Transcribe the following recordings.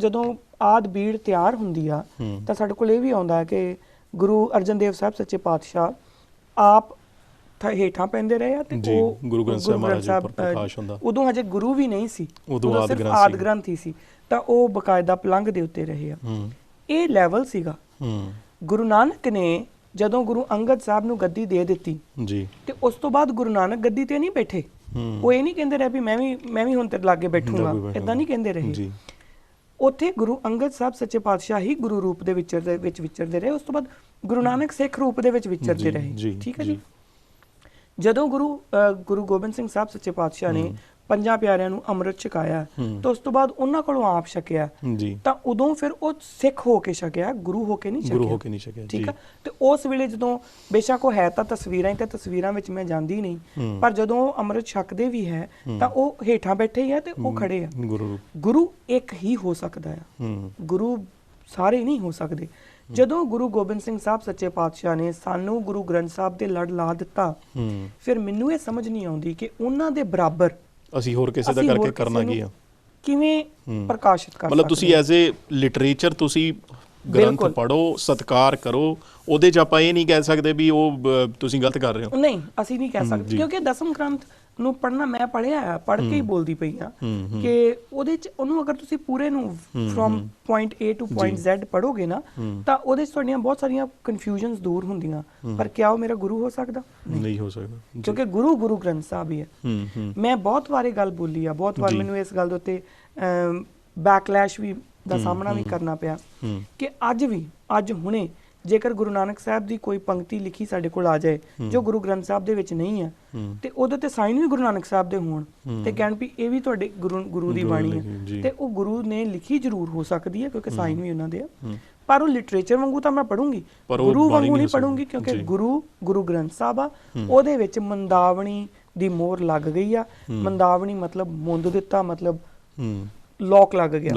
ਜਦੋਂ ਆਦ ਬੀੜ ਤਿਆਰ ਹੁੰਦੀ ਆ ਤਾਂ ਸਾਡੇ ਕੋਲ ਇਹ ਵੀ ਆਉਂਦਾ ਕਿ ਗੁਰੂ ਅਰਜਨ ਦੇਵ ਸਾਹਿਬ ਸੱਚੇ ਪਾਤਸ਼ਾਹ ਆਪ ਹੇਠਾਂ ਪੈਂਦੇ ਰਹੇ ਆ ਤੇ ਉਹ ਗੁਰੂ ਗ੍ਰੰਥ ਸਾਹਿਬ ਮਹਾਰਾਜ ਜੀ ਉੱਪਰ ਪ੍ਰਕਾਸ਼ ਹੁੰਦਾ। ਉਦੋਂ ਹਜੇ ਗੁਰੂ ਵੀ ਨਹੀਂ ਸੀ ਉਦੋਂ ਆਦਿ ਗ੍ਰੰਥ ਆਦਿ ਸੀ। ਗ੍ਰੰਥ ਹੀ ਸੀ ਤਾਂ ਉਹ ਬਕਾਇਦਾ ਪਲੰਘ ਦੇ ਉੱਤੇ ਰਹੇ ਆ। ਇਹ ਲੈਵਲ ਸੀਗਾ। ਗੁਰੂ ਨਾਨਕ ਨੇ ਜਦੋਂ ਗੁਰੂ ਅੰਗਦ ਸਾਹਿਬ ਨੂੰ ਗੱਦੀ ਦੇ ਦਿੱਤੀ ਜੀ। ਤੇ ਉਸ ਤੋਂ ਬਾਅਦ ਗੁਰੂ ਨਾਨਕ ਗੱਦੀ ਤੇ ਨਹੀਂ ਬੈਠੇ। ਉਹ ਇਹ ਨਹੀਂ ਕਹਿੰਦੇ ਰਹੇ ਵੀ ਮੈਂ ਵੀ ਮੈਂ ਵੀ ਹੁਣ ਤੇਰੇ ਲਾਗੇ ਬੈਠੂੰਗਾ। ਇਦਾਂ ਨਹੀਂ ਕਹਿੰਦੇ ਰਹੇ। ਜੀ। ਉੱਥੇ ਗੁਰੂ ਅੰਗਦ ਸਾਹਿਬ ਸੱਚੇ ਪਾਤਸ਼ਾਹ ਹੀ ਗੁਰੂ ਰੂਪ ਦੇ ਵਿਚਰਦੇ ਵਿੱਚ ਵਿਚਰਦੇ ਰਹੇ ਉਸ ਤੋਂ ਬਾਅਦ ਗੁਰੂ ਨਾਨਕ ਸਿੱਖ ਰੂਪ ਦੇ ਵਿੱਚ ਵਿਚਰਦੇ ਰਹੇ ਠੀਕ ਹੈ ਜੀ। ਜਦੋਂ ਗੁਰੂ ਗੁਰੂ ਗੋਬਿੰਦ ਸਿੰਘ ਸਾਹਿਬ ਸੱਚੇ ਪਾਤਸ਼ਾਹ ਨੇ ਪੰਜਾਂ ਪਿਆਰਿਆਂ ਨੂੰ ਅੰਮ੍ਰਿਤ ਛਕਾਇਆ। ਹੂੰ। ਤਾਂ ਉਸ ਤੋਂ ਬਾਅਦ ਉਹਨਾਂ ਕੋਲੋਂ ਆਪ ਛਕਿਆ। ਜੀ। ਤਾਂ ਉਦੋਂ ਫਿਰ ਉਹ ਸਿੱਖ ਹੋ ਕੇ ਛਕਿਆ ਗੁਰੂ ਹੋ ਕੇ ਨਹੀਂ ਛਕਿਆ। ਗੁਰੂ ਹੋ ਕੇ ਨਹੀਂ ਛਕਿਆ ਜੀ। ਠੀਕ ਆ? ਤੇ ਉਸ ਵੇਲੇ ਜਦੋਂ ਬੇਸ਼ੱਕ ਉਹ ਹੈ ਤਾਂ ਤਸਵੀਰਾਂ ਹੀ ਤੇ ਤਸਵੀਰਾਂ ਵਿੱਚ ਮੈਂ ਜਾਂਦੀ ਨਹੀਂ। ਹੂੰ। ਪਰ ਜਦੋਂ ਉਹ ਅੰਮ੍ਰਿਤ ਛਕਦੇ ਵੀ ਹੈ ਤਾਂ ਉਹ ਹੇਠਾਂ ਬੈਠੇ ਹੀ ਆ ਤੇ ਉਹ ਖੜੇ ਆ। ਗੁਰੂ। ਗੁਰੂ ਇੱਕ ਹੀ ਹੋ ਸਕਦਾ ਹੂੰ। ਗੁਰੂ ਸਾਰੇ ਨਹੀਂ ਹੋ ਸਕਦੇ। ਜਦੋਂ ਗੁਰੂ ਗੋਬਿੰਦ ਸਿੰਘ ਸਾਹਿਬ ਸੱਚੇ ਪਾਤਸ਼ਾਹ ਨੇ ਸਾਨੂੰ ਗੁਰੂ ਗ੍ਰੰਥ ਸਾਹਿਬ ਦੇ ਲੜ ਲਾ ਦਿੱਤਾ ਹੂੰ। ਫਿਰ ਮੈਨੂੰ ਇਹ ਸਮਝ ਨਹੀਂ ਆਉਂਦੀ ਕਿ ਉਹਨਾਂ ਦੇ ਬਰਾਬਰ ਅਸੀਂ ਹੋਰ ਕਿਸੇ ਦਾ ਕਰਕੇ ਕਰਨਾ ਕੀ ਆ ਕਿਵੇਂ। ਪ੍ਰਕਾਸ਼ਿਤ ਕਰ ਮਤਲਬ ਤੁਸੀਂ ਐਜ਼ ਏ ਲਿਟਰੇਚਰ ਤੁਸੀਂ ਗ੍ਰੰਥ। ਪੜੋ ਸਤਕਾਰ ਕਰੋ ਉਹਦੇ ਚ ਆਪਾਂ ਇਹ ਨਹੀਂ ਕਹਿ ਸਕਦੇ ਵੀ ਉਹ ਅ, ਤੁਸੀਂ ਗਲਤ ਕਰ ਰਹੇ ਹੋ ਨਹੀਂ ਅਸੀਂ ਨਹੀਂ ਕਹਿ ਸਕਦੇ। ਕਿਉਂਕਿ ਦਸਮ ਗ੍ਰੰਥ ਨੂੰ ਪੜਨਾ ਮੈਂ ਪੜਿਆ ਪੜ ਕੇ ਹੀ ਬੋਲਦੀ ਪਈ ਆ। ਕਿ ਉਹਦੇ ਚ ਉਹਨੂੰ ਅਗਰ ਤੁਸੀਂ ਪੂਰੇ ਨੂੰ from point A to point Z ਪੜੋਗੇ ਨਾ। ਤਾਂ ਉਹਦੇ ਚ ਤੁਹਾਡੀਆਂ ਬਹੁਤ ਸਾਰੀਆਂ ਕਨਫਿਊਜ਼ਨਸ ਦੂਰ ਹੁੰਦੀਆਂ। ਪਰ ਕਿਆ ਉਹ ਮੇਰਾ ਗੁਰੂ ਹੋ ਸਕਦਾ? ਨਹੀਂ। ਹੋ ਸਕਦਾ। ਕਿਉਂਕਿ ਗੁਰੂ ਗੁਰੂ ਗ੍ਰੰਥ ਸਾਹਿਬ ਹੀ ਹੈ। ਮੈਂ ਬਹੁਤ ਵਾਰੀ ਗੱਲ ਬੋਲੀ ਆ ਬਹੁਤ ਵਾਰ। ਮੈਨੂੰ ਇਸ ਗੱਲ ਦੇ ਉੱਤੇ ਬੈਕਲੈਸ਼ ਵੀ ਦਾ ਸਾਹਮਣਾ ਵੀ ਕਰਨਾ ਪਿਆ ਕਿ ਅੱਜ ਵੀ ਅੱਜ ਹੁਣੇ ਜੇਕਰ ਗੁਰੂ ਨਾਨਕ ਸਾਹਿਬ ਦੀ ਕੋਈ ਪੰਕਤੀ ਲਿਖੀ ਸਾਡੇ ਕੋਲ ਆ ਜਾਏ ਜੋ ਗੁਰੂ ਗ੍ਰੰਥ ਸਾਹਿਬ ਦੇ ਵਿੱਚ ਨਹੀਂ ਹੈ ਤੇ ਉਹਦੇ ਤੇ ਸਾਈਨ ਵੀ ਗੁਰੂ ਨਾਨਕ ਸਾਹਿਬ ਦੇ ਹੋਣ। ਤੇ ਕਹਿਣ ਵੀ ਇਹ ਵੀ ਤੁਹਾਡੇ ਗੁਰੂ ਗੁਰੂ ਦੀ ਬਾਣੀ ਹੈ। ਤੇ ਉਹ ਗੁਰੂ ਨੇ ਲਿਖੀ ਜ਼ਰੂਰ ਹੋ ਸਕਦੀ ਹੈ ਕਿਉਂਕਿ ਸਾਈਨ ਵੀ ਉਹਨਾਂ ਦੇ ਆ। ਪਰ ਉਹ ਲਿਟਰੇਚਰ ਵਾਂਗੂ ਤਾਂ ਮੈਂ ਪੜੂੰਗੀ ਗੁਰੂ ਵਾਂਗੂ ਨਹੀਂ। ਪੜੂੰਗੀ ਕਿਉਂਕਿ। ਗੁਰੂ ਗੁਰੂ ਗ੍ਰੰਥ ਸਾਹਿਬ ਆ। ਉਹਦੇ ਵਿੱਚ ਮੰਦਾਵਣੀ ਦੀ ਮੋਹਰ ਲੱਗ ਗਈ ਆ। ਮੰਦਾਵਣੀ ਮਤਲਬ ਮੁੰਦ ਦਿੱਤਾ ਮਤਲਬ ਲੋਕ ਲੱਗ ਗਿਆ।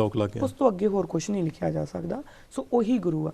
ਉਸ ਤੋਂ ਅੱਗੇ ਹੋਰ ਕੁਝ ਨਹੀਂ ਲਿਖਿਆ ਜਾ ਸਕਦਾ। ਸੋ ਉਹੀ ਗੁਰੂ ਆ।